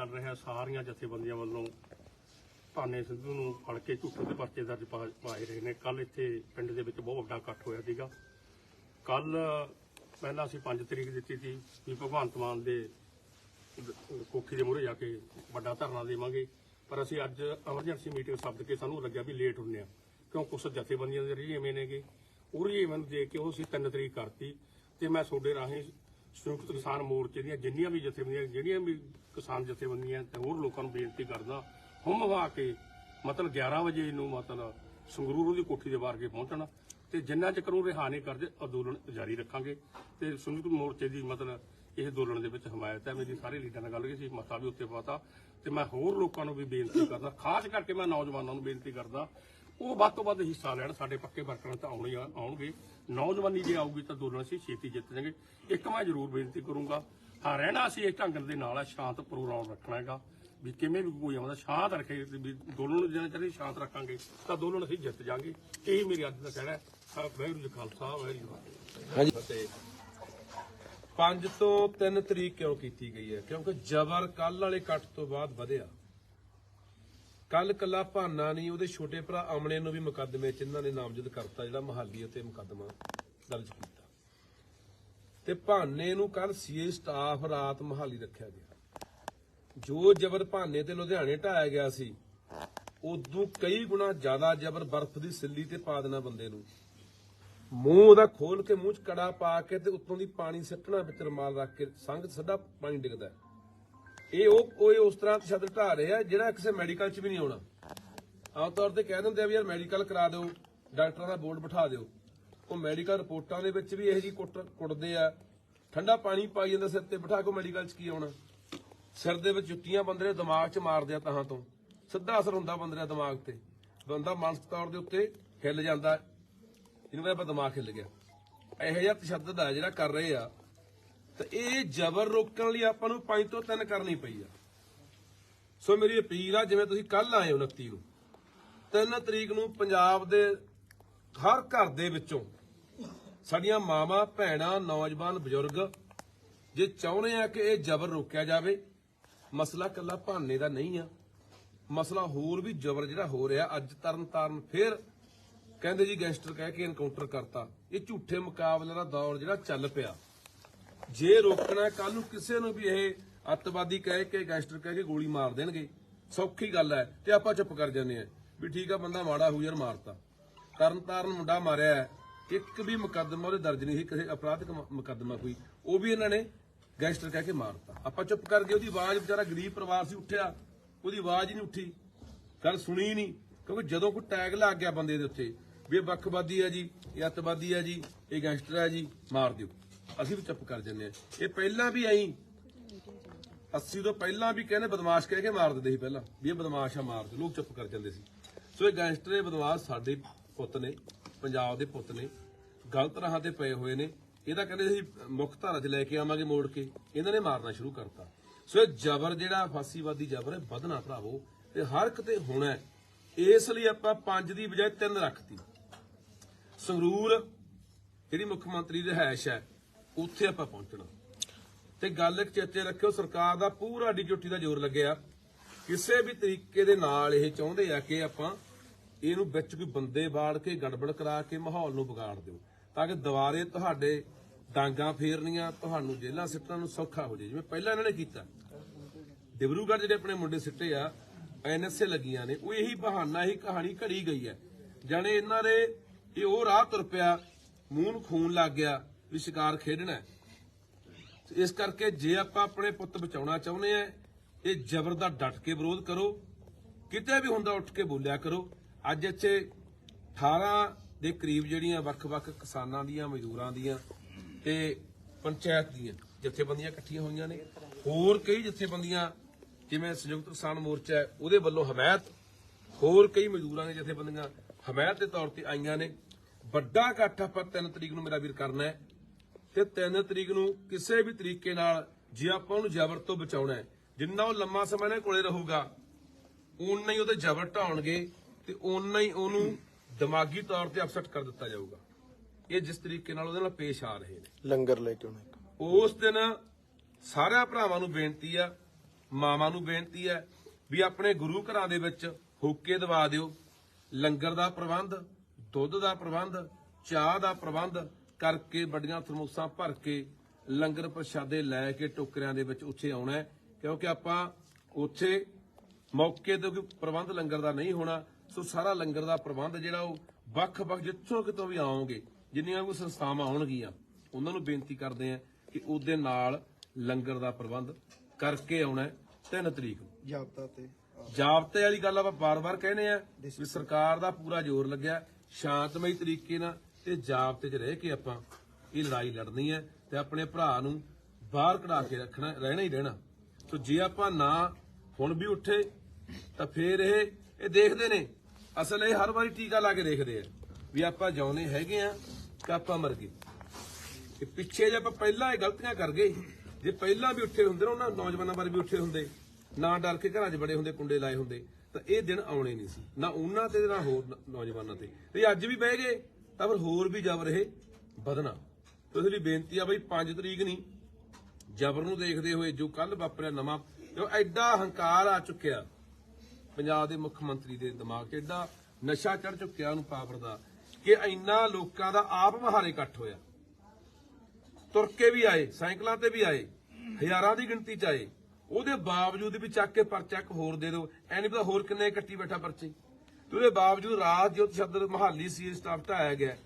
ਚੱਲ ਰਿਹਾ ਸਾਰੀਆਂ ਜਥੇਬੰਦੀਆਂ ਵੱਲੋਂ ਭਾਨੇ ਸਿੱਧੂ ਨੂੰ ਫੜ ਕੇ ਝੂਠੇ ਦੇ ਪਰਚੇ ਦਰਜ ਪਾ- ਪਾਏ ਰਹੇ ਨੇ। ਕੱਲ ਇੱਥੇ ਪਿੰਡ ਦੇ ਵਿੱਚ ਬਹੁਤ ਵੱਡਾ ਇਕੱਠ ਹੋਇਆ ਸੀਗਾ। ਕੱਲ ਪਹਿਲਾਂ ਅਸੀਂ 5 ਤਰੀਕ ਦਿੱਤੀ ਸੀ ਵੀ ਭਗਵੰਤ ਮਾਨ ਦੇ ਦ- ਕੋਠੀ ਦੇ ਮੂਹਰੇ ਜਾ ਕੇ ਵੱਡਾ ਧਰਨਾ ਦੇਵਾਂਗੇ। ਪਰ ਅਸੀਂ ਅੱਜ ਐਮਰਜੈਂਸੀ ਮੀਟਿੰਗ ਸੱਦ ਕੇ ਸਾਨੂੰ ਲੱਗਿਆ ਵੀ ਲੇਟ ਹੁੰਨੇ ਆ। ਕਿਉਂ? ਕੁਛ ਜਥੇਬੰਦੀਆਂ ਦੇ ਰਹੀ ਐਵੇਂ ਨੇਗੇ। ਉਹ ਰਹੀ ਮੈਨੂੰ ਦੇਖ ਕੇ ਉਹ ਅਸੀਂ 3 ਤਰੀਕ ਕਰਤੀ ਤੇ ਮੈਂ ਤੁਹਾਡੇ ਰਾਹੀਂ ਸੰਯੁਕਤ ਕਿਸਾਨ ਮੋਰਚੇ ਦੀਆਂ ਜਿੰਨੀਆਂ ਵੀ ਜਥੇਬੰਦੀਆਂ, ਜਿਹੜੀਆਂ ਵੀ ਕਿਸਾਨ ਜਥੇਬੰਦੀਆਂ ਤੇ ਹੋਰ ਲੋਕਾਂ ਨੂੰ ਬੇਨਤੀ ਕਰਦਾ ਹੁਮ ਹਵਾ ਕੇ ਮਤਲਬ 11 ਵਜੇ ਨੂੰ ਮਤਲਬ ਸੰਗਰੂਰ ਦੀ ਕੋਠੀ ਦੇ ਬਾਹਰ ਕੇ ਪਹੁੰਚਣਾ ਤੇ ਜਿੰਨਾ ਚਿਰ ਉਹ ਰਿਹਾ ਨਹੀਂ ਕਰਦੇ, ਅੰਦੋਲਨ ਜਾਰੀ ਰੱਖਾਂਗੇ। ਤੇ ਸੰਯੁਕਤ ਮੋਰਚੇ ਦੀ ਮਤਲਬ ਇਹ ਅੰਦੋਲਨ ਦੇ ਵਿੱਚ ਹਮਾਇਤ ਹੈ, ਮੇਰੀ ਸਾਰੇ ਲੀਡਰਾਂ ਨਾਲ ਗੱਲ ਹੋਈ ਸੀ ਮਤਾ ਵੀ ਉੱਤੇ ਪਾਤਾ। ਤੇ ਮੈਂ ਹੋਰ ਲੋਕਾਂ ਨੂੰ ਵੀ ਬੇਨਤੀ ਕਰਦਾ, ਖਾਸ ਕਰਕੇ ਮੈਂ ਨੌਜਵਾਨਾਂ ਨੂੰ ਬੇਨਤੀ ਕਰਦਾ ਉਹ ਵੱਧ ਤੋਂ ਵੱਧ ਹਿੱਸਾ ਲੈਣ ਸਾਡੇ ਪੱਕੇ ਵਰਕਰਾਂ ਤਾਂ ਆਉਣੇ ਆਉਣਗੇ। ਨੌਜਵਾਨੀ ਜੇ ਆਊਗੀ ਤਾਂ ਅੰਦੋਲਨ ਅਸੀਂ ਛੇਤੀ ਜਿੱਤ ਜਾਵਾਂਗੇ। ਇੱਕ ਮੈਂ ਜ਼ਰੂਰ ਬੇਨਤੀ ਕਰੂੰਗਾ ਹਾਂ ਰਹਿਣਾ ਅਸੀਂ ਇਸ ਢੰਗ ਦੇ ਨਾਲ ਆ ਸ਼ਾਂਤ ਪ੍ਰੋਗਰਾਮ ਰੱਖਣਾ ਹੈਗਾ। ਵੀ ਕਿਵੇਂ ਵੀ ਕੋਈ ਆਉਂਦਾ ਸ਼ਾਂਤ ਰੱਖੇ ਵੀ ਅੰਦੋਲਨ ਨੂੰ ਅਸੀਂ ਸ਼ਾਂਤ ਰੱਖਾਂਗੇ ਤਾਂ ਅੰਦੋਲਨ ਅਸੀਂ ਜਿੱਤ ਜਾਾਂਗੇ ਇਹ ਮੇਰੀ ਅੱਜ ਦਾ ਕਹਿਣਾ ਹੈ। ਵਾਹਿਗੁਰੂ ਜੀ ਖਾਲਸਾ ਫਤਿਹ। ਹਾਂਜੀ। ਤੇ 5 ਤੋਂ 3 ਤਰੀਕ ਕਿਉਂ ਕੀਤੀ ਗਈ ਹੈ? ਕਿਉਂਕਿ ਜ਼ਬਰ ਕੱਲ ਵਾਲੇ ਕੱਟ ਤੋਂ ਬਾਅਦ ਵਧਿਆ। ਕੱਲ ਕੱਲਾ ਭਾਨਾ ਨਹੀਂ, ਉਹਦੇ ਛੋਟੇ ਭਰਾ ਅਮਨੇ ਨੂੰ ਵੀ ਮੁਕੱਦਮੇ 'ਚ ਇਹਨਾਂ ਨੇ ਨਾਮਜ਼ਦ ਕਰਤਾ, ਜਿਹੜਾ ਮਹਾਲੀ ਉੱਤੇ ਮੁਕੱਦਮਾ ਦਰਜ ਕੀਤਾ। ਤੇ ਭਾਨੇ ਨੂੰ ਕੱਲ ਸੀਏ ਸਟਾਫ ਰਾਤ ਮਹਾਲੀ ਰੱਖਿਆ ਗਿਆ। ਜੋ ਜ਼ਬਰ ਭਾਨੇ ਤੇ ਲੁਧਿਆਣੇ ਢਾਇਆ ਗਿਆ ਸੀ, ਉਦੋਂ ਕਈ ਗੁਣਾ ਜ਼ਿਆਦਾ ਜ਼ਬਰ ਬਰਫ਼ ਦੀ ਸਿੱਲੀ ਤੇ ਪਾ ਦੇਣਾ ਬੰਦੇ ਨੂੰ। ਮੂੰਹ ਉਹਦਾ ਖੋਲ ਕੇ ਮੂੰਹ 'ਚ ਕੜਾ ਪਾ ਕੇ ਤੇ ਉੱਤੋਂ ਦੀ ਪਾਣੀ ਸਿੱਟਣਾ ਵਿੱਚ ਰਮਾਲ ਰੱਖ ਕੇ ਸੰਗ ਸਦਾ ਪਾਣੀ ਡਿੱਗਦਾ ਇਹ ਉਹ ਉਹ ਉਸ ਤਰ੍ਹਾਂ ਤਸ਼ੱਦਦ ਢਾ ਰਹੇ ਆ, ਜਿਹੜਾ ਕਿਸੇ ਮੈਡੀਕਲ 'ਚ ਵੀ ਨਹੀਂ ਆਉਣਾ। ਆਮ ਤੌਰ ਤੇ ਕਹਿ ਦਿੰਦੇ ਆ ਵੀ ਯਾਰ ਮੈਡੀਕਲ ਕਰਾ ਦਿਓ, ਡਾਕਟਰਾਂ ਦਾ ਬੋਰਡ ਬਿਠਾ ਦਿਓ। ਉਹ ਮੈਡੀਕਲ ਰਿਪੋਰਟਾਂ ਦੇ ਵਿੱਚ ਵੀ ਇਹੋ ਜੀ ਕੁੱਟਦੇ ਆ। ਠੰਡਾ ਪਾਣੀ ਪਾਈ ਜਾਂਦਾ ਸਿਰ ਤੇ, ਬਿਠਾ ਕੇ ਮੈਡੀਕਲ 'ਚ ਕੀ ਆਉਣਾ? ਸਿਰ ਦੇ ਵਿੱਚ ਜੁੱਤੀਆਂ ਬੰਦੇ ਦੇ ਦਿਮਾਗ 'ਚ ਮਾਰਦੇ ਆ ਤਹਾਂ ਤੋਂ। ਸਿੱਧਾ ਅਸਰ ਹੁੰਦਾ ਬੰਦੇ ਦੇ ਦਿਮਾਗ ਤੇ। ਬੰਦਾ ਮਾਨਸਿਕ ਤੌਰ ਦੇ ਉੱਤੇ ਹਿੱਲ ਜਾਂਦਾ। ਹੈ। ਜਿਹਨੂੰ ਕਹਿੰਦੇ ਆਪਾਂ ਦਿਮਾਗ ਹਿੱਲ ਗਿਆ। ਇਹੋ ਜਿਹਾ ਤਸ਼ੱਦਦ ਆ ਜਿਹੜਾ ਕਰ ਰਹੇ ਆ। ਤੇ ਇਹ ਜ਼ਬਰ ਰੋਕਣ ਲਈ ਆਪਾਂ ਨੂੰ ਪੰਜ ਤੋਂ ਤਿੰਨ ਕਰਨੀ ਪਈ ਆ। ਸੋ ਮੇਰੀ ਅਪੀਲ ਆ, ਜਿਵੇਂ ਤੁਸੀਂ ਕੱਲ ਆਏ ਹੋ 29 ਨੂੰ 3 ਤਰੀਕ ਨੂੰ ਪੰਜਾਬ ਦੇ ਹਰ ਘਰ ਦੇ ਵਿੱਚੋਂ ਸਾਡੀਆਂ ਮਾਵਾਂ, ਭੈਣਾਂ, ਨੌਜਵਾਨ, ਬਜ਼ੁਰਗ ਜੇ ਚਾਹੁੰਦੇ ਆ ਕਿ ਇਹ ਜ਼ਬਰ ਰੋਕਿਆ ਜਾਵੇ, ਮਸਲਾ ਕੱਲਾ ਭਾਨੇ ਦਾ ਨਹੀਂ ਆ। ਮਸਲਾ ਹੋਰ ਵੀ ਜ਼ਬਰ ਜਿਹੜਾ ਹੋ ਰਿਹਾ, ਅੱਜ ਤਰਨ ਤਾਰਨ ਫੇਰ ਕਹਿੰਦੇ ਜੀ ਗੈਂਗਸਟਰ ਕਹਿ ਕੇ ਐਨਕਾਊਂਟਰ ਕਰਤਾ। ਇਹ ਝੂਠੇ ਮੁਕਾਬਲੇ ਦਾ ਦੌਰ ਜਿਹੜਾ ਚੱਲ ਪਿਆ। ਜੇ ਰੋਕਣਾ ਕੱਲ ਨੂੰ ਕਿਸੇ ਨੂੰ ਵੀ ਇਹ ਅੱਤਵਾਦੀ ਕਹਿ ਕੇ ਗੈਂਗਸਟਰ ਕਹਿ ਕੇ ਗੋਲੀ ਮਾਰ ਦੇਣਗੇ। ਸੌਖੀ ਗੱਲ ਹੈ ਤੇ ਆਪਾਂ ਚੁੱਪ ਕਰ ਜਾਂਦੇ ਆ ਵੀ ਠੀਕ ਆ, ਬੰਦਾ ਮਾੜਾ ਹੋਈ ਯਾਰ, ਮਾਰਤਾ। ਤਰਨ ਮੁੰਡਾ ਮਾਰਿਆ ਇੱਕ ਵੀ ਮੁਕੱਦਮਾ ਉਹਦੇ ਦਰਜ ਨਹੀਂ ਸੀ, ਕਿਸੇ ਅਪਰਾਧਿਕ ਮੁਕੱਦਮਾ ਕੋਈ। ਉਹ ਵੀ ਇਹਨਾਂ ਨੇ ਗੈਂਗਸਟਰ ਕਹਿ ਕੇ ਮਾਰਤਾ। ਆਪਾਂ ਚੁੱਪ ਕਰ ਗਏ, ਉਹਦੀ ਆਵਾਜ਼ ਵਿਚਾਰਾ ਗਰੀਬ ਪਰਿਵਾਰ ਸੀ, ਉੱਠਿਆ। ਉਹਦੀ ਆਵਾਜ਼ ਹੀ ਨਹੀਂ ਉੱਠੀ। ਗੱਲ ਸੁਣੀ ਨਹੀਂ, ਕਿਉਂਕਿ ਜਦੋਂ ਕੋਈ ਟੈਗ ਲੱਗ ਗਿਆ ਬੰਦੇ ਦੇ ਉੱਤੇ, ਵੀ ਇਹ ਵੱਖਵਾਦੀ ਹੈ ਜੀ, ਇਹ ਅੱਤਵਾਦੀ ਹੈ ਜੀ, ਇਹ ਗੈਂਗਸਟਰ ਹੈ ਜੀ, ਮਾਰ ਦਿਓ। ਅਸੀਂ ਵੀ ਚੁੱਪ ਕਰ ਜੰਨੇ ਆ ਇਹ ਪਹਿਲਾਂ ਵੀ ਐਂ 80 ਤੋਂ ਪਹਿਲਾਂ ਵੀ ਕਹਿੰਦੇ ਬਦਮਾਸ਼ ਕਹਿ ਕੇ ਮਾਰ ਦਿੰਦੇ ਸੀ ਪਹਿਲਾਂ, ਵੀ ਇਹ ਬਦਮਾਸ਼ ਆ ਮਾਰ ਦਿਓ। ਲੋਕ ਚੁੱਪ ਕਰ ਜਾਂਦੇ ਸੀ। ਸੋ ਇਹ ਗੈਂਗਸਟਰ ਇਹ ਬਦਮਾਸ਼ ਸਾਡੇ ਪੁੱਤ ਨੇ, ਪੰਜਾਬ ਦੇ ਪੁੱਤ ਨੇ, ਗਲਤ ਰਾਹਾਂ ਤੇ ਪਏ ਹੋਏ ਨੇ। ਇਹਦਾ ਕਹਿੰਦੇ ਸੀ, ਮੁੱਖ ਧਾਰਾ 'ਚ ਲੈ ਕੇ ਆਵਾਂਗੇ ਮੋੜ ਕੇ। ਇਹਨਾਂ ਨੇ ਮਾਰਨਾ ਸ਼ੁਰੂ ਕਰਤਾ। ਸੋ ਇਹ ਜ਼ਬਰ ਜਿਹੜਾ ਫਾਸੀਵਾਦੀ ਜ਼ਬਰ ਹੈ, ਵਧਣਾ ਭਰਾਵੋ, ਤੇ ਹਰ ਇੱਕ ਤੇ ਹੋਣਾ ਹੈ। ਇਸ ਲਈ ਆਪਾਂ ਪੰਜ ਦੀ ਬਜਾਏ ਤਿੰਨ ਰੱਖਤੀ। ਸੰਗਰੂਰ, ਜਿਹੜੀ ਮੁੱਖ ਮੰਤਰੀ ਦੀ ਰਿਹਾਇਸ਼ ਹੈ ਉੱਥੇ ਆਪਾਂ ਪਹੁੰਚਣਾ। ਤੇ ਗੱਲ ਇੱਕ ਚੇਤੇ ਰੱਖਿਓ, ਸਰਕਾਰ ਦਾ ਪੂਰਾ ਡਿਊਟੀ ਦਾ ਜ਼ੋਰ ਲੱਗਿਆ। ਕਿਸੇ ਵੀ ਤਰੀਕੇ ਦੇ ਨਾਲ ਇਹ ਚਾਹੁੰਦੇ ਆ ਕਿ ਆਪਾਂ ਇਹਨੂੰ ਵਿੱਚ ਕੋਈ ਬੰਦੇ ਬਾੜ ਕੇ, ਗੜਬੜ ਕਰਾ ਕੇ ਮਾਹੌਲ ਨੂੰ ਵਿਗਾੜ ਦਿਓ। ਤਾਂ ਕਿ ਦੁਬਾਰੇ ਤੁਹਾਡੇ ਡਾਂਗਾ ਫੇਰਨੀਆਂ, ਤੁਹਾਨੂੰ ਜੇਲਾਂ ਸਿੱਟਣ ਨੂੰ ਸੌਖਾ ਹੋ ਜਾਏ। ਜਿਵੇਂ ਪਹਿਲਾਂ ਇਹਨਾਂ ਨੇ ਕੀਤਾ। ਡਿਬਰੂਗੜ੍ਹ ਜਿਹੜੇ ਆਪਣੇ ਮੁੰਡੇ ਸਿੱਟੇ ਆ ਐਨਐਸਏ ਲੱਗੀਆਂ ਨੇ, ਉਹ ਇਹੀ ਬਹਾਨਾ ਹੀ ਕਹਾਣੀ ਘੜੀ ਗਈ ਹੈ। ਜਾਣੇ ਇਹਨਾਂ ਦੇ ਇਹ ਉਹ ਰਾਹ ਤੁਰ ਪਿਆ, ਮੂੰਹ ਨੂੰ ਖੂਨ ਲੱਗ ਗਿਆ। ਵੀ ਸ਼ਿਕਾਰ ਖੇਡਣਾ ਇਸ ਕਰਕੇ ਜੇ ਆਪਾਂ ਆਪਣੇ ਪੁੱਤ ਬਚਾਉਣਾ ਚਾਹੁੰਦੇ ਆ ਇਹ ਜ਼ਬਰ ਦਾ ਡਟ ਕੇ ਵਿਰੋਧ ਕਰੋ। ਕਿਤੇ ਵੀ ਹੁੰਦਾ ਉੱਠ ਕੇ ਬੋਲਿਆ ਕਰੋ। ਅੱਜ ਇੱਥੇ 18 ਦੇ ਕਰੀਬ ਜਿਹੜੀਆਂ ਵੱਖ-ਵੱਖ ਕਿਸਾਨਾਂ ਦੀਆਂ ਮਜ਼ਦੂਰਾਂ ਦੀਆਂ ਤੇ ਪੰਚਾਇਤ ਦੀਆਂ ਜਥੇਬੰਦੀਆਂ ਇਕੱਠੀਆਂ ਹੋਈਆਂ ਨੇ। ਹੋਰ ਕਈ ਜਥੇਬੰਦੀਆਂ ਜਿਵੇਂ ਸੰਯੁਕਤ ਕਿਸਾਨ ਮੋਰਚਾ ਹੈ, ਉਹਦੇ ਵੱਲੋਂ ਹਮਾਇਤ ਹੋਰ ਕਈ ਮਜ਼ਦੂਰਾਂ ਦੀਆਂ ਜਥੇਬੰਦੀਆਂ ਹਮਾਇਤ ਦੇ ਤੌਰ ਤੇ ਆਈਆਂ ਨੇ। ਵੱਡਾ ਇਕੱਠ ਆਪਾਂ 3 ਤਰੀਕ ਨੂੰ ਮੇਰਾ ਵੀਰ ਕਰਨਾ ਹੈ। ਤੇ 3 ਤਰੀਕ ਨੂੰ ਕਿਸੇ ਵੀ ਤਰੀਕੇ ਨਾਲ ਜੇ ਆਪਾਂ ਉਹਨੂੰ ਜ਼ਬਰ ਤੋਂ ਬਚਾਉਣਾ ਹੈ ਜਿੰਨਾ ਉਹ ਲੰਮਾ ਸਮਾਂ ਇਹਨਾਂ ਕੋਲੇ ਰਹੂਗਾ ਉਨਾ ਹੀ ਉਹਦੇ ਜ਼ਬਰ ਢਾਉਣਗੇ ਤੇ ਉਨਾ ਹੀ ਉਹਨੂੰ ਦਿਮਾਗੀ ਤੌਰ ਤੇ ਅਪਸੈਟ ਕਰ ਦਿੱਤਾ ਜਾਊਗਾ। ਇਹ ਜਿਸ ਤਰੀਕੇ ਨਾਲ ਉਹਦੇ ਨਾਲ ਪੇਸ਼ ਆ ਰਹੇ ਨੇ। ਲੰਗਰ ਲੈ ਕੇ ਆਉਣਾ ਉਸ ਦਿਨ ਸਾਰਿਆਂ ਭਰਾਵਾਂ ਨੂੰ ਬੇਨਤੀ ਆ ਮਾਵਾਂ ਨੂੰ ਬੇਨਤੀ ਹੈ ਵੀ ਆਪਣੇ ਗੁਰੂ ਘਰਾਂ ਦੇ ਵਿੱਚ ਹੋਕੇ ਦਵਾ ਦਿਓ। ਲੰਗਰ ਦਾ ਪ੍ਰਬੰਧ ਦੁੱਧ ਦਾ ਪ੍ਰਬੰਧ ਚਾਹ ਦਾ ਪ੍ਰਬੰਧ ਕਰਕੇ ਵੱਡੀਆਂ ਥਰਮੋਸਾਂ ਭਰ ਕੇ ਲੰਗਰ ਪ੍ਰਸ਼ਾਦੇ ਲੈ ਕੇ ਟੋਕਰਿਆਂ ਦੇ ਵਿੱਚ ਉੱਥੇ ਆਉਣਾ ਕਿਉਂਕਿ ਆਪਾਂ ਉੱਥੇ ਮੌਕੇ ਤੇ ਕੋਈ ਪ੍ਰਬੰਧ ਲੰਗਰ ਦਾ ਨਹੀਂ ਹੋਣਾ ਸੋ ਸਾਰਾ ਲੰਗਰ ਦਾ ਪ੍ਰਬੰਧ ਜਿਹੜਾ ਉਹ ਵੱਖ-ਵੱਖ ਜਿੱਥੋਂ ਕਿਤੋਂ ਵੀ ਆਉਣਗੇ ਜਿੰਨੀਆਂ ਵੀ ਸੰਸਥਾਵਾਂ ਆਉਣਗੀਆਂ ਉਹਨਾਂ ਨੂੰ ਬੇਨਤੀ ਕਰਦੇ ਆ ਕਿ ਉਹਦੇ ਨਾਲ ਲੰਗਰ ਦਾ ਪ੍ਰਬੰਧ ਕਰਕੇ ਆਉਣਾ 3 ਤਰੀਕ ਨੂੰ। ਜਾਬਤਾ ਤੇ ਜਾਬਤੇ ਵਾਲੀ ਗੱਲ ਆਪਾਂ ਬਾਰ-ਬਾਰ ਕਹਿੰਦੇ ਆ ਵੀ ਸਰਕਾਰ ਦਾ ਪੂਰਾ ਜ਼ੋਰ ਲੱਗਿਆ। ਸ਼ਾਂਤਮਈ ਤਰੀਕੇ ਨਾਲ ਤੇ ਜਾਬਤੇ 'ਚ ਰਹਿ ਕੇ ਆਪਾਂ ਇਹ ਲੜਾਈ ਲੜਨੀ ਹੈ ਤੇ ਆਪਣੇ ਭਰਾ ਨੂੰ ਬਾਹਰ ਕਢਾ ਕੇ ਰੱਖਣਾ, ਰਹਿਣਾ ਹੀ ਰਹਿਣਾ। ਸੋ ਜੇ ਆਪਾਂ ਨਾ ਹੁਣ ਵੀ ਉੱਠੇ, ਤਾਂ ਫੇਰ ਇਹ ਇਹ ਦੇਖਦੇ ਨੇ। ਅਸਲ ਇਹ ਹਰ ਵਾਰੀ ਟੀਕਾ ਲਾ ਕੇ ਦੇਖਦੇ ਆ ਵੀ ਆਪਾਂ ਜਾਉਨੇ ਹੈਗੇ ਆ ਤਾਂ ਆਪਾਂ ਮਰ ਗਏ। ਕਿ ਪਿੱਛੇ ਜੇ ਆਪਾਂ ਪਹਿਲਾਂ ਇਹ ਗਲਤੀਆਂ ਕਰ ਗਏ, ਜੇ ਪਹਿਲਾਂ ਵੀ ਉੱਠੇ ਹੁੰਦੇ ਨਾ, ਉਹਨਾਂ ਨੌਜਵਾਨਾਂ ਬਾਰੇ ਵੀ ਉੱਠੇ ਹੁੰਦੇ, ਨਾ ਡਰ ਕੇ ਘਰਾਂ 'ਚ ਬੜੇ ਹੁੰਦੇ, ਕੁੰਡੇ ਲਾਏ ਹੁੰਦੇ, ਤਾਂ ਇਹ ਦਿਨ ਆਉਣੇ ਨਹੀਂ ਸੀ। ਨਾ ਉਹਨਾਂ ਤੇ, ਨਾ ਹੋਰ ਨੌਜਵਾਨਾਂ ਤੇ। ਤੇ ਅੱਜ ਵੀ ਬਹਿ ਗਏ। ਤਾਂ ਫਿਰ ਹੋਰ ਵੀ ਜਬਰ ਇਹ ਵਧਣਾ। ਇਸ ਲਈ ਬੇਨਤੀ ਆ ਬਈ 5 ਤਰੀਕ ਨਹੀਂ ਜਬਰ ਨੂੰ ਦੇਖਦੇ ਹੋਏ ਜੋ ਕੱਲ ਵਾਪਰਿਆ ਨਵਾਂ ਜੋ ਐਡਾ ਹੰਕਾਰ ਆ ਚੁੱਕਿਆ। ਪੰਜਾਬ ਦੇ ਮੁੱਖ ਮੰਤਰੀ ਦੇ ਦਿਮਾਗ 'ਚ ਐਡਾ ਨਸ਼ਾ ਚੜ ਚੁੱਕਿਆ ਉਹਨੂੰ ਪਾਵਰ ਦਾ ਕਿ ਇੰਨਾ ਲੋਕਾਂ ਦਾ ਆਪ ਮਹਾਰੇ ਇਕੱਠ ਹੋਇਆ। ਤੁਰ ਕੇ ਵੀ ਆਏ, ਸਾਈਕਲਾਂ ਤੇ ਵੀ ਆਏ, ਹਜ਼ਾਰਾਂ ਦੀ ਗਿਣਤੀ ਚ ਆਏ। ਉਹਦੇ ਬਾਵਜੂਦ ਵੀ ਚੱਕ ਕੇ ਪਰਚਾ ਇੱਕ ਹੋਰ ਦੇ ਦਿਓ ਐਨੀ ਪਤਾ ਹੋਰ ਕਿੰਨੇ ਇਕੱਠੀ ਬੈਠਾ ਪਰਚੇ। ਤੇ ਉਹਦੇ ਬਾਵਜੂਦ ਰਾਤ ਜੋ ਸ਼ਬਦ ਮਹਾਲੀ ਸੀ ਸਟਾਫ ਢਾਇਆ ਗਿਆ,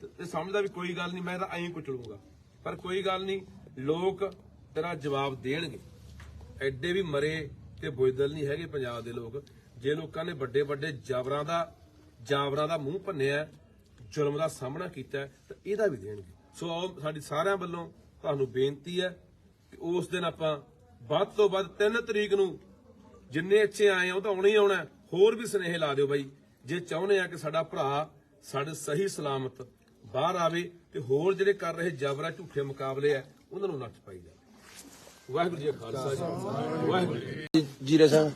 ਤੇ- ਸਮਝਦਾ ਵੀ ਕੋਈ ਗੱਲ ਨਹੀਂ, ਮੈਂ ਤਾਂ ਐਂ ਕੁਚਲੂਗਾ। ਪਰ ਕੋਈ ਗੱਲ ਨਹੀਂ, ਲੋਕ ਤੇਰਾ ਜਵਾਬ ਦੇਣਗੇ। ਐਡੇ ਵੀ ਮਰੇ ਤੇ ਬੁਜ਼ਦਲ ਨਹੀਂ ਹੈਗੇ ਪੰਜਾਬ ਦੇ ਲੋਕ, ਜੇ ਲੋਕਾਂ ਨੇ ਵੱਡੇ ਵੱਡੇ ਜਾਬਰਾਂ ਦਾ ਜਾਬਰਾਂ ਦਾ ਮੂੰਹ ਭੰਨਿਆ, ਜ਼ੁਲਮ ਦਾ ਸਾਹਮਣਾ ਕੀਤਾ, ਤਾਂ ਇਹਦਾ ਵੀ ਦੇਣਗੇ। ਸੋ ਆਓ, ਸਾਡੀ ਸਾਰਿਆਂ ਵੱਲੋਂ ਤੁਹਾਨੂੰ ਬੇਨਤੀ ਹੈ ਕਿ ਉਸ ਦਿਨ ਆਪਾਂ ਵੱਧ ਤੋਂ ਵੱਧ 3 ਤਰੀਕ ਨੂੰ ਜਿੰਨੇ ਇੱਥੇ ਆਏ ਆ, ਉਹ ਤਾਂ ਆਉਣਾ ਹੀ ਆਉਣਾ। ਹੋਰ ਵੀ ਸਨੇਹ ਲਾ ਦਿਓ ਬਾਈ। ਜੇ ਚਾਹੁੰਦੇ ਆ ਕਿ ਸਾਡਾ ਭਰਾ ਸਾਡੇ ਸਹੀ ਸਲਾਮਤ ਬਾਹਰ ਆਵੇ ਤੇ ਹੋਰ ਜਿਹੜੇ ਕਰ ਰਹੇ ਜਬਰਾ ਝੂਠੇ ਮੁਕਾਬਲੇ ਆ ਉਹਨਾਂ ਨੂੰ ਨੱਥ ਪਾਈ ਜਾਵੇ। ਵਾਹਿਗੁਰੂ ਜੀ ਕਾ ਖਾਲਸਾ ਜੀ। ਵਾਹਿਗੁਰੂ ਜੀ ਕੀ ਫਤਿਹ। ਜੀਰੇ ਸਾਹਿਬ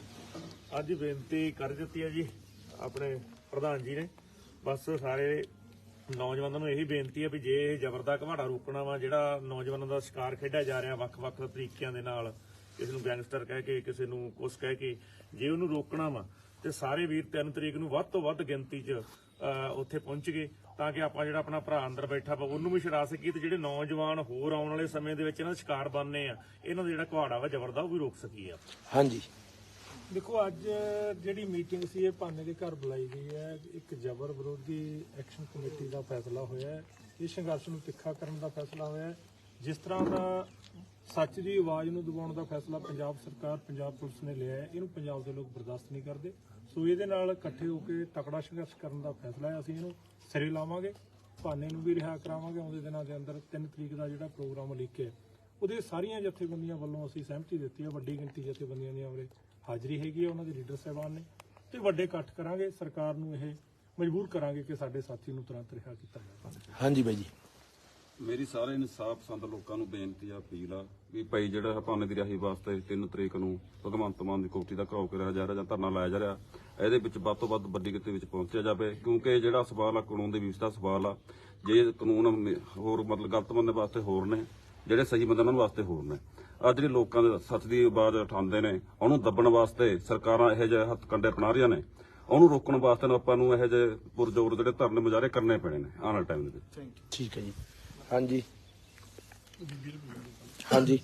ਅੱਜ ਬੇਨਤੀ ਕਰ ਦਿੱਤੀ ਹੈ ਜੀ ਆਪਣੇ ਪ੍ਰਧਾਨ ਜੀ ਨੇ। ਬਸ ਸਾਰੇ ਨੌਜਵਾਨਾਂ ਨੂੰ ਇਹੀ ਬੇਨਤੀ ਹੈ ਵੀ ਜੇ ਇਹ ਜ਼ਬਰ ਦਾ ਘਵਾੜਾ ਰੋਕਣਾ ਵਾ ਜਿਹੜਾ ਨੌਜਵਾਨਾਂ ਦਾ ਸ਼ਿਕਾਰ ਖੇਡਿਆ ਜਾ ਰਿਹਾ ਵੱਖ-ਵੱਖ ਤਰੀਕਿਆਂ ਦੇ ਨਾਲ ਕਿਸੇ ਨੂੰ ਗੈਂਗਸਟਰ ਕਹਿ ਕੇ ਕਿਸੇ ਨੂੰ ਕੁਛ ਕਹਿ ਕੇ ਜੇ ਉਹਨੂੰ ਰੋਕਣਾ ਵਾ ਤੇ ਸਾਰੇ ਵੀਰ 3 ਤਰੀਕ ਨੂੰ ਵੱਧ ਤੋਂ ਵੱਧ ਗਿਣਤੀ 'ਚ ਉੱਥੇ ਪਹੁੰਚ ਗਏ ਤਾਂ ਕਿ ਆਪਾਂ ਜਿਹੜਾ ਆਪਣਾ ਭਰਾ ਅੰਦਰ ਬੈਠਾ ਵਾ ਉਹਨੂੰ ਵੀ ਛਡਾ ਸਕੀਏ ਤੇ ਜਿਹੜੇ ਨੌਜਵਾਨ ਹੋਰ ਆਉਣ ਵਾਲੇ ਸਮੇਂ ਦੇ ਵਿੱਚ ਇਹਨਾਂ ਦਾ ਸ਼ਿਕਾਰ ਬਣਨੇ ਆ ਇਹਨਾਂ ਦਾ ਜਿਹੜਾ ਘਵਾੜਾ ਵਾ ਜ਼ਬਰ ਦਾ ਉਹ ਵੀ ਰੋਕ ਸਕੀਏ ਆਪਾਂ। ਹਾਂਜੀ। ਦੇਖੋ ਅੱਜ ਜਿਹੜੀ ਮੀਟਿੰਗ ਸੀ ਇਹ ਭਾਨੇ ਦੇ ਘਰ ਬੁਲਾਈ ਗਈ ਹੈ। ਇੱਕ ਜ਼ਬਰ ਵਿਰੋਧੀ ਐਕਸ਼ਨ ਕਮੇਟੀ ਦਾ ਫੈਸਲਾ ਹੋਇਆ ਹੈ। ਇਹ ਸੰਘਰਸ਼ ਨੂੰ ਤਿੱਖਾ ਕਰਨ ਦਾ ਫੈਸਲਾ ਹੋਇਆ ਹੈ। ਜਿਸ ਤਰ੍ਹਾਂ ਦਾ ਸੱਚ ਦੀ ਆਵਾਜ਼ ਨੂੰ ਦਬਾਉਣ ਦਾ ਫੈਸਲਾ ਪੰਜਾਬ ਸਰਕਾਰ, ਪੰਜਾਬ ਪੁਲਿਸ ਨੇ ਲਿਆ ਹੈ। ਇਹਨੂੰ ਪੰਜਾਬ ਦੇ ਲੋਕ ਬਰਦਾਸ਼ਤ ਨਹੀਂ ਕਰਦੇ। ਸੋ ਇਹਦੇ ਨਾਲ ਇਕੱਠੇ ਹੋ ਕੇ ਤਕੜਾ ਸੰਘਰਸ਼ ਕਰਨ ਦਾ ਫੈਸਲਾ ਹੈ। ਅਸੀਂ ਇਹਨੂੰ ਸਿਰੇ ਲਾਵਾਂਗੇ, ਭਾਨੇ ਨੂੰ ਵੀ ਰਿਹਾ ਕਰਾਵਾਂਗੇ। ਆਉਂਦੇ ਦਿਨਾਂ ਦੇ ਅੰਦਰ 3 ਤਰੀਕ ਦਾ ਜਿਹੜਾ ਪ੍ਰੋਗਰਾਮ ਲਿਖਿਆ ਉਹਦੇ ਸਾਰੀਆਂ ਜਥੇਬੰਦੀਆਂ ਵੱਲੋਂ ਅਸੀਂ ਸਹਿਮਤੀ ਦਿੱਤੀ ਹੈ। ਵੱਡੀ ਗਿਣਤੀ ਜਥੇਬੰਦੀਆਂ ਦੀ ਉਰੇ ਹਾਜ਼ਰੀ ਹੈਗੀ ਹੈ। ਉਹਨਾਂ ਦੇ ਲੀਡਰ ਸਾਹਿਬਾਨ ਨੇ ਤੇ ਵੱਡੇ ਇਕੱਠ ਕਰਾਂਗੇ। ਸਰਕਾਰ ਨੂੰ ਇਹ ਮਜਬੂਰ ਕਰਾਂਗੇ ਕਿ ਸਾਡੇ ਸਾਥੀ ਨੂੰ ਤੁਰੰਤ ਰਿਹਾ ਕੀਤਾ ਜਾਵੇ। ਹਾਂਜੀ ਬਾਈ ਜੀ। ਮੇਰੀ ਸਾਰੇ ਇਨਸਾਫ ਪਸੰਦ ਲੋਕਾਂ ਨੂੰ ਬੇਨਤੀ ਆ, ਅਪੀਲ ਆ ਵੀ ਭਾਈ ਜਿਹੜਾ ਭਾਨੇ ਦੀ ਰਾਹੀ ਵਾਸਤੇ 3 ਤਰੀਕ ਨੂੰ ਭਗਵੰਤ ਮਾਨ ਦੀ ਕੋਠੀ ਦਾ ਘਰਾਓ ਕਰਿਆ ਜਾ ਰਿਹਾ ਜਾਂ ਧਰਨਾ ਲਾਇਆ ਜਾ ਰਿਹਾ, ਇਹਦੇ ਵਿੱਚ ਵੱਧ ਤੋਂ ਵੱਧ ਵੱਡੀ ਗਿਣਤੀ ਵਿੱਚ ਪਹੁੰਚਿਆ ਜਾਵੇ, ਕਿਉਂਕਿ ਜਿਹੜਾ ਸਵਾਲ ਆ, ਕਾਨੂੰਨ ਦੇ ਵਿੱਚ ਦਾ ਸਵਾਲ ਆ, ਜੇ ਕਾਨੂੰਨ ਹੋਰ ਮਤਲਬ ਗਲਤ ਬੰਦੇ ਵਾਸਤੇ ਹੋਰ ਨੇ, ਜਿਹੜੇ ਸਹੀ ਬੰਦੇ ਉਹਨਾਂ ਵਾਸਤੇ ਹੋਰ ਨੇ। ਅੱਜ ਜਿਹੜੇ ਲੋਕਾਂ ਦੇ ਸੱਚ ਦੀ ਆਵਾਜ਼ ਉਠਾਉਂਦੇ ਨੇ, ਉਹਨੂੰ ਦੱਬਣ ਵਾਸਤੇ ਸਰਕਾਰਾਂ ਇਹੋ ਜਿਹੇ ਹੱਥ ਕੰਡੇ ਅਪਣਾ ਰਹੀਆਂ ਨੇ, ਉਹਨੂੰ ਰੋਕਣ ਵਾਸਤੇ ਆਪਾਂ ਨੂੰ ਇਹੋ ਜਿਹੇ ਪੁਰਜ਼ੋਰ ਜਿਹੜੇ ਧਰਨੇ ਮੁਜ਼ਾਹਰੇ ਕਰਨੇ ਪੈਣੇ ਨੇ, ਆਉਣ ਵਾਲੇ ਟਾਈਮ ਦੇ ਵਿੱਚ। ਠੀਕ ਹੈ ਜੀ। ਹਾਂਜੀ। ਹਾਂਜੀ।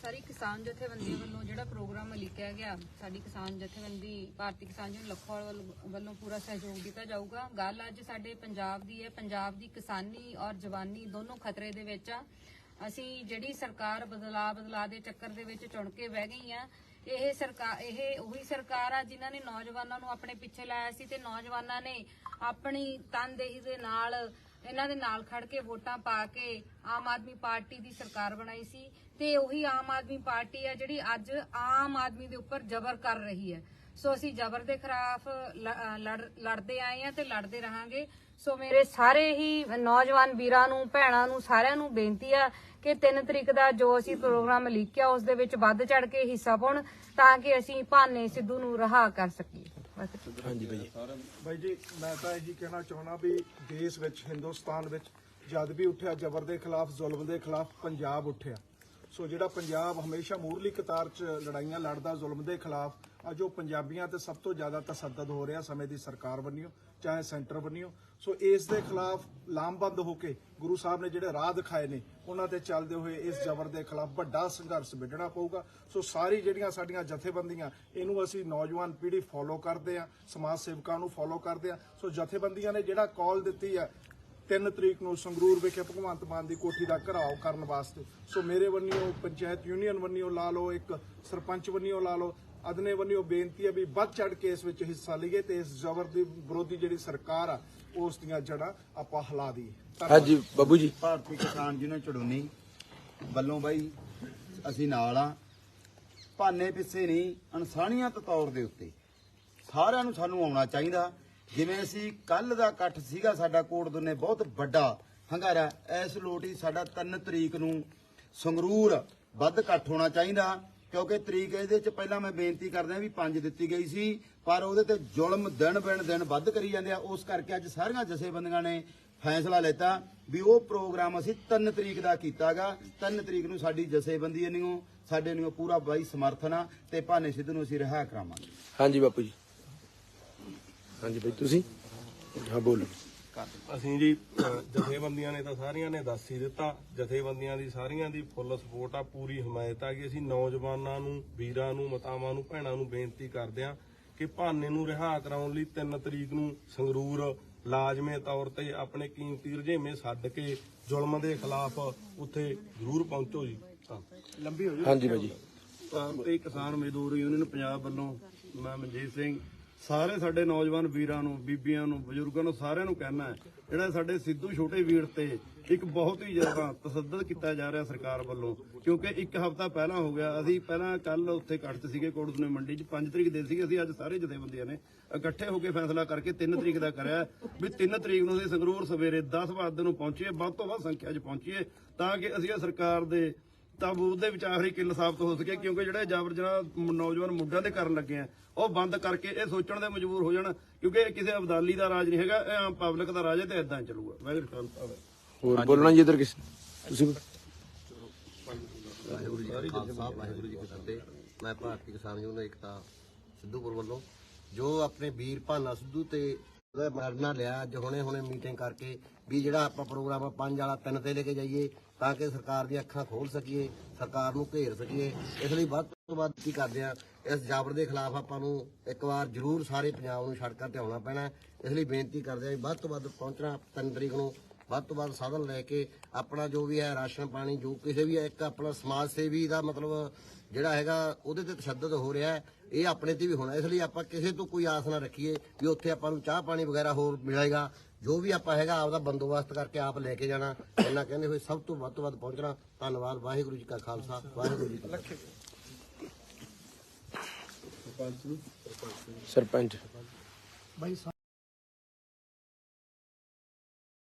ਸਾਰੀ ਕਿਸਾਨ ਜਥੇਬੰਦੀਆਂ ਵੱਲੋਂ ਜਿਹੜਾ ਪ੍ਰੋਗਰਾਮ ਲਿਖਿਆ ਗਿਆ, ਸਾਡੀ ਕਿਸਾਨ ਜਥੇਬੰਦੀ, ਭਾਰਤੀ ਕਿਸਾਨ ਯੂਨੀਅਨ ਲਖੋਵਾਲ ਵੱਲੋਂ ਪੂਰਾ ਸਹਿਯੋਗ ਦਿੱਤਾ ਜਾਊਗਾ। ਗੱਲ ਅੱਜ ਸਾਡੇ ਪੰਜਾਬ ਦੀ ਹੈ। ਪੰਜਾਬ ਦੀ ਕਿਸਾਨੀ ਔਰ ਜਵਾਨੀ ਦੋਨੋਂ ਖਤਰੇ ਦੇ ਵਿੱਚ ਆ। ਅਸੀਂ ਜਿਹੜੀ ਸਰਕਾਰ ਬਦਲਾ ਬਦਲਾ ਦੇ ਚੱਕਰ ਦੇ ਵਿੱਚ ਚੁਣ ਕੇ ਬਹਿ ਗਈ ਆ, ਇਹ ਸਰਕਾਰ ਇਹ ਉਹੀ ਸਰਕਾਰ ਆ ਜਿਨ੍ਹਾਂ ਨੇ ਨੌਜਵਾਨਾਂ ਨੂੰ ਆਪਣੇ ਪਿੱਛੇ ਲਾਇਆ ਸੀ ਤੇ ਨੌਜਵਾਨਾਂ ਨੇ ਆਪਣੀ ਤਨਦੇਹੀ ਦੇ ਨਾਲ ਇਹਨਾਂ ਦੇ ਨਾਲ ਖੜ ਕੇ ਵੋਟਾਂ ਪਾ ਕੇ ਆਮ ਆਦਮੀ ਪਾਰਟੀ ਦੀ ਸਰਕਾਰ ਬਣਾਈ ਸੀ ਤੇ ਉਹੀ ਆਮ ਆਦਮੀ ਪਾਰਟੀ ਆ ਜਿਹੜੀ ਅੱਜ ਆਮ ਆਦਮੀ ਦੇ ਉੱਪਰ ਜ਼ਬਰ ਕਰ ਰਹੀ ਹੈ। ਸੋ ਅਸੀਂ ਜ਼ਬਰ ਦੇ ਖਿਲਾਫ ਲੜਦੇ ਆਏ ਆ ਤੇ ਲੜਦੇ ਰਹਾਂਗੇ। ਸੋ ਮੇਰੇ ਸਾਰੇ ਹੀ ਨੌਜਵਾਨ ਵੀਰਾਂ ਨੂੰ, ਭੈਣਾਂ ਨੂੰ, ਸਾਰਿਆਂ ਨੂੰ ਬੇਨਤੀ ਆ ਕਿ 3 ਤਰੀਕ ਦਾ ਜੋ ਅਸੀਂ ਪ੍ਰੋਗਰਾਮ ਲਿਖਿਆ, ਉਸ ਦੇ ਵਿੱਚ ਵੱਧ ਚੜ ਕੇ ਹਿੱਸਾ ਪਾਉਣ ਤਾਂ ਕਿ ਅਸੀਂ ਭਾਨੇ ਸਿੱਧੂ ਨੂੰ ਰਹਾ ਕਰ ਸਕੀਏ। ਹਾਂਜੀ ਬਾਈ ਜੀ। ਬਾਈ ਜੀ, ਮੈਂ ਤਾਂ ਇਹੀ ਕਹਿਣਾ ਚਾਹਣਾ ਵੀ ਦੇਸ਼ ਵਿੱਚ, ਹਿੰਦੁਸਤਾਨ ਵਿੱਚ ਜਦ ਵੀ ਉੱਠਿਆ, ਜ਼ਬਰ ਦੇ ਖਿਲਾਫ, ਜ਼ੁਲਮ ਦੇ ਖਿਲਾਫ ਪੰਜਾਬ ਉੱਠਿਆ। ਸੋ ਜਿਹੜਾ ਪੰਜਾਬ ਹਮੇਸ਼ਾ ਮੂਰਲੀ ਕਤਾਰ 'ਚ ਲੜਾਈਆਂ ਲੜਦਾ, ਜ਼ੁਲਮ ਦੇ ਖਿਲਾਫ ਜੋ ਪੰਜਾਬੀਆਂ ਤੇ ਸਭ ਤੋਂ ਜ਼ਿਆਦਾ ਤਸੱਦਦ ਹੋ ਰਿਹਾ ਸਮੇਂ ਦੀ ਸਰਕਾਰ ਬੰਨਿਓ, ਚਾਹੇ ਸੈਂਟਰ ਬੰਨਿਓ। ਸੋ ਇਸ ਦੇ ਖਿਲਾਫ ਲਾਮਬੰਦ ਹੋ ਕੇ ਗੁਰੂ ਸਾਹਿਬ ਨੇ ਜਿਹੜੇ ਰਾਹ ਦਿਖਾਏ ਨੇ, ਉਹਨਾਂ ਤੇ ਚੱਲਦੇ ਹੋਏ ਇਸ ਜ਼ਬਰ ਦੇ ਖਿਲਾਫ ਵੱਡਾ ਸੰਘਰਸ਼ ਵਿੱਢਣਾ ਪਊਗਾ। ਸੋ ਸਾਰੀ ਜਿਹੜੀਆਂ ਸਾਡੀਆਂ ਜਥੇਬੰਦੀਆਂ, ਇਹਨੂੰ ਅਸੀਂ ਨੌਜਵਾਨ ਪੀੜ੍ਹੀ ਫੋਲੋ ਕਰਦੇ ਆ ਸਮਾਜ ਸੇਵਕਾਂ ਨੂੰ ਫੋਲੋ ਕਰਦੇ ਆ ਸੋ ਜਥੇਬੰਦੀਆਂ ਨੇ ਜਿਹੜਾ ਕਾਲ ਦਿੱਤੀ ਆ 3 ਤਰੀਕ ਨੂੰ ਸੰਗਰੂਰ ਵਿਖੇ ਭਗਵੰਤ ਮਾਨ ਦੀ ਕੋਠੀ ਦਾ ਘਰਾਓ ਕਰਨ ਵਾਸਤੇ। ਸੋ ਮੇਰੇ ਵੱਲੋਂ ਪੰਚਾਇਤ ਯੂਨੀਅਨ ਵੱਲੋਂ ਲਾ ਲਓ, ਇੱਕ ਸਰਪੰਚ ਵੱਲੋਂ ਲਾ ਲਓ ਅਦਨੇ ਵੱਲੋਂ ਬੇਨਤੀ ਹੈ ਵੀ ਵੱਧ ਚੜ ਕੇ ਇਸ ਵਿੱਚ ਹਿੱਸਾ ਲਈਏ ਤੇ ਇਸ ਜ਼ਬਰ ਦੀ ਵਿਰੋਧੀ ਜਿਹੜੀ ਸਰਕਾਰ ਆ ਉਸ ਦੀਆਂ ਜੜ੍ਹਾਂ ਆਪਾਂ ਹਿਲਾ ਦਈਏ। ਹਾਂਜੀ ਬਾਬੂ ਜੀ। ਭਾਰਤੀ ਕਿਸਾਨ ਯੂਨੀਅਨ ਚੜੂਨੀ ਵੱਲੋਂ ਬਾਈ ਅਸੀਂ ਨਾਲ ਆ। ਭਾਨੇ ਪਿੱਛੇ ਨਹੀਂ ਇਨਸਾਨੀਅਤ ਤੌਰ ਦੇ ਉੱਤੇ। ਸਾਰਿਆਂ ਨੂੰ ਸਾਨੂੰ ਆਉਣਾ ਚਾਹੀਦਾ। ਜਿਵੇਂ ਅਸੀਂ ਕੱਲ ਦਾ ਇਕੱਠ ਸੀਗਾ ਸਾਡਾ ਕੋਟ ਦੁਨੇ ਬਹੁਤ ਵੱਡਾ ਹੰਗਾਰਾ। ਇਸ ਲੋਟੀ ਸਾਡਾ 3 ਤਰੀਕ ਨੂੰ ਸੰਗਰੂਰ ਵੱਧ ਇਕੱਠ ਹੋਣਾ ਚਾਹੀਦਾ। ਕਿਉਂਕਿ ਤਰੀਕ ਇਹਦੇ ਚ ਪਹਿਲਾਂ ਮੈਂ ਬੇਨਤੀ ਕਰਦਾ ਵੀ 5 ਦਿੱਤੀ ਗਈ ਸੀ, ਪਰ ਉਹਦੇ ਤੇ ਜ਼ੁਲਮ ਦਿਨ ਬਿਨ ਦਿਨ ਵੱਧ ਕਰੀ ਜਾਂਦੇ ਆ। ਉਸ ਕਰਕੇ ਅੱਜ ਸਾਰੀਆਂ ਜਥੇਬੰਦੀਆਂ ਨੇ ਫੈਸਲਾ ਲੈਤਾ ਵੀ ਉਹ ਪ੍ਰੋਗਰਾਮ ਅਸੀਂ 3 ਤਰੀਕ ਦਾ ਕੀਤਾਗਾ। 3 ਤਰੀਕ ਨੂੰ ਸਾਡੀ ਜਥੇਬੰਦੀ ਨੂੰ ਸਾਡੇ ਨੂੰ ਪੂਰਾ ਬਾਈ ਸਮਰਥਨ ਆ ਤੇ ਭਾਨੇ ਸਿੱਧੂ ਨੂੰ ਅਸੀਂ ਰਿਹਾ ਕਰਾਵਾਂਗੇ। ਹਾਂਜੀ ਬਾਪੂ ਜੀ। ਹਾਂਜੀ ਬਾਈ, ਤੁਸੀਂ? ਹਾਂ, ਬੋਲੋ। ਅਸੀਂ ਜੀ ਜਥੇਬੰਦੀਆਂ ਨੇ ਤਾਂ ਸਾਰੀਆਂ ਨੇ ਦੱਸ ਹੀ ਦਿੱਤਾ। ਜਥੇਬੰਦੀਆਂ ਦੀ ਸਾਰੀਆਂ ਦੀ ਫੁੱਲ ਸਪੋਰਟ ਆ ਪੂਰੀ ਹਮਾਇਤ ਆ ਕਿ ਅਸੀਂ ਨੌਜਵਾਨਾਂ ਨੂੰ ਵੀਰਾਂ ਨੂੰ ਮਤਾਵਾਂ ਨੂੰ ਭੈਣਾਂ ਨੂੰ ਬੇਨਤੀ ਕਰਦੇ ਆ ਕਿ ਭਾਨੇ ਨੂੰ ਰਿਹਾ ਕਰਾਉਣ ਲਈ 3 ਤਰੀਕ ਨੂੰ ਸੰਗਰੂਰ ਲਾਜ਼ਮੀ ਤੌਰ ਤੇ ਆਪਣੇ ਕੀਮਤੀ ਰੁਝੇਵੇਂ ਛੱਡ ਕੇ ਜ਼ੁਲਮ ਦੇ ਖਿਲਾਫ ਉੱਥੇ ਜ਼ਰੂਰ ਪਹੁੰਚੋ ਜੀ। ਹਾਂਜੀ ਬਾਈ ਜੀ ਭਾਰਤੀ ਕਿਸਾਨ ਮਜ਼ਦੂਰ ਯੂਨੀਅਨ ਪੰਜਾਬ ਵੱਲੋਂ ਮੈਂ ਮਨਜੀਤ ਸਿੰਘ ਸਾਰੇ ਸਾਡੇ ਨੌਜਵਾਨ ਵੀਰਾਂ ਨੂੰ, ਬੀਬੀਆਂ ਨੂੰ, ਬਜ਼ੁਰਗਾਂ ਨੂੰ ਸਾਰਿਆਂ ਨੂੰ ਕਹਿਣਾ ਹੈ, ਜਿਹੜਾ ਸਾਡੇ ਸਿੱਧੂ ਛੋਟੇ ਵੀਰ ਤੇ ਇੱਕ ਬਹੁਤ ਹੀ ਜ਼ਿਆਦਾ ਤਸੱਦਦ ਕੀਤਾ ਜਾ ਰਿਹਾ ਸਰਕਾਰ ਵੱਲੋਂ, ਕਿਉਂਕਿ ਇੱਕ ਹਫ਼ਤਾ ਪਹਿਲਾਂ ਹੋ ਗਿਆ, ਅਸੀਂ ਪਹਿਲਾਂ ਕੱਲ ਉੱਥੇ ਇਕੱਠ ਸੀਗੇ ਕੋਟਸਨੇ ਮੰਡੀ 'ਚ 5 ਤਰੀਕ ਦੇ ਸੀਗੇ, ਅਸੀਂ ਅੱਜ ਸਾਰੇ ਜਥੇਬੰਦੀਆਂ ਨੇ ਇਕੱਠੇ ਹੋ ਕੇ ਫੈਸਲਾ ਕਰਕੇ 3 ਤਰੀਕ ਦਾ ਕਰਿਆ ਵੀ 3 ਤਰੀਕ ਨੂੰ ਅਸੀਂ ਸੰਗਰੂਰ ਸਵੇਰੇ 10 ਵਜੇ ਨੂੰ ਪਹੁੰਚੀਏ, ਵੱਧ ਤੋਂ ਵੱਧ ਸੰਖਿਆ 'ਚ ਪਹੁੰਚੀਏ, ਤਾਂ ਕਿ ਅਸੀਂ ਇਹ ਸਰਕਾਰ ਦੇ ਤਾਂ ਉਹਦੇ ਵਿੱਚ ਆਖਰੀ ਕਿੱਲ ਸਾਬਤ ਹੋ ਸਕੇ ਕਿਉਂਕਿ ਜਿਹੜੇ ਜਾਬਰ ਜਨਾ ਨੌਜਵਾਨ ਮੁੰਡਿਆਂ ਦੇ ਕਰਨ ਲੱਗੇ ਆ। ਉਹ ਬੰਦ ਕਰਕੇ ਇਹ ਸੋਚਣ ਦੇ ਮਜਬੂਰ ਹੋ ਜਾਣ ਕਿਉਂਕਿ ਇਹ ਕਿਸੇ ਅਬਦਾਲੀ ਦਾ ਰਾਜ ਨਹੀਂ ਹੈਗਾ ਇਹ ਆਮ ਪਬਲਿਕ ਦਾ ਰਾਜ ਹੈ ਤੇ ਇਦਾਂ ਚੱਲੂਗਾ। ਵਾਹਿਗੁਰੂ ਖਾਲਸਾ ਹੋਰ ਬੋਲਣਾ ਜੀ ਇਧਰ ਕਿਸੇ ਤੁਸੀਂ? ਵਾਹਿਗੁਰੂ ਜੀ ਕਾ ਖਾਲਸਾ ਵਾਹਿਗੁਰੂ ਜੀ ਕੀ ਫਤਿਹ। ਮੈਂ ਭਾਰਤੀ ਕਿਸਾਨ ਯੂਨੀਅਨ ਏਕਤਾ ਸਿੱਧੂਪੁਰ ਵੱਲੋਂ ਜੋ ਆਪਣੇ ਵੀਰ ਭਾਨਾ ਸਿੱਧੂ ਤੇ ਮਰਨਾ ਲਿਆ ਅੱਜ ਹੁਣੇ ਹੁਣੇ ਮੀਟਿੰਗ ਕਰਕੇ ਵੀ ਜਿਹੜਾ ਆਪਾਂ ਪ੍ਰੋਗਰਾਮ ਆ ਪੰਜ ਵਾਲਾ ਤਿੰਨ ਤੇ ਲੈ ਕੇ ਜਾਈਏ ਤਾਂ ਕਿ ਸਰਕਾਰ ਦੀਆਂ ਅੱਖਾਂ ਖੋਲ ਸਕੀਏ, ਸਰਕਾਰ ਨੂੰ ਘੇਰ ਸਕੀਏ। ਇਸ ਲਈ ਵੱਧ ਤੋਂ ਵੱਧ ਕੀ ਕਰਦੇ ਆ ਇਸ ਜਾਬਰ ਦੇ ਖਿਲਾਫ ਆਪਾਂ ਨੂੰ ਇੱਕ ਵਾਰ ਜ਼ਰੂਰ ਸਾਰੇ ਪੰਜਾਬ ਨੂੰ ਸੜਕਾਂ ਤੇ ਆਉਣਾ ਪੈਣਾ ਇਸ ਲਈ ਬੇਨਤੀ ਕਰਦੇ ਆ ਵੀ ਵੱਧ ਤੋਂ ਵੱਧ ਪਹੁੰਚਣਾ ਤਿੰਨ ਤਰੀਕ ਨੂੰ, ਵੱਧ ਤੋਂ ਵੱਧ ਸਾਧਨ ਲੈ ਕੇ ਆਪਣਾ ਜੋ ਵੀ ਹੈ ਰਾਸ਼ਨ ਪਾਣੀ, ਜੋ ਕਿਸੇ ਵੀ ਹੈ, ਇੱਕ ਆਪਣਾ ਸਮਾਜ ਸੇਵੀ ਦਾ ਮਤਲਬ ਜਿਹੜਾ ਹੈਗਾ, ਉਹਦੇ ਤੇ ਤਸ਼ੱਦਦ ਹੋ ਰਿਹਾ ਹੈ। ਇਹ ਆਪਣੇ ਤੇ ਵੀ ਹੋਣਾ ਇਸ ਲਈ ਆਪਾਂ ਕਿਸੇ ਤੋਂ ਕੋਈ ਆਸ ਨਾ ਰੱਖੀਏ ਵੀ ਉੱਥੇ ਆਪਾਂ ਨੂੰ ਚਾਹ ਪਾਣੀ ਵਗੈਰਾ ਹੋਰ ਮਿਲੇਗਾ। ਜੋ ਵੀ ਆਪਾਂ ਹੈਗਾ ਆਪਦਾ ਬੰਦੋਬਸਤ ਕਰਕੇ ਆਪ ਲੈ ਕੇ ਜਾਣਾ ਇਹਨਾਂ ਕਹਿੰਦੇ ਹੋਏ ਸਭ ਤੋਂ ਵੱਧ ਤੋਂ ਵੱਧ ਪਹੁੰਚਣਾ। ਧੰਨਵਾਦ ਵਾਹਿਗੁਰੂ ਜੀ ਕਾ ਖਾਲਸਾ ਵਾਹਿਗੁਰੂ ਜੀ ਕੀ ਫਤਿਹ। ਸਰਪੰਚ ਬਾਈ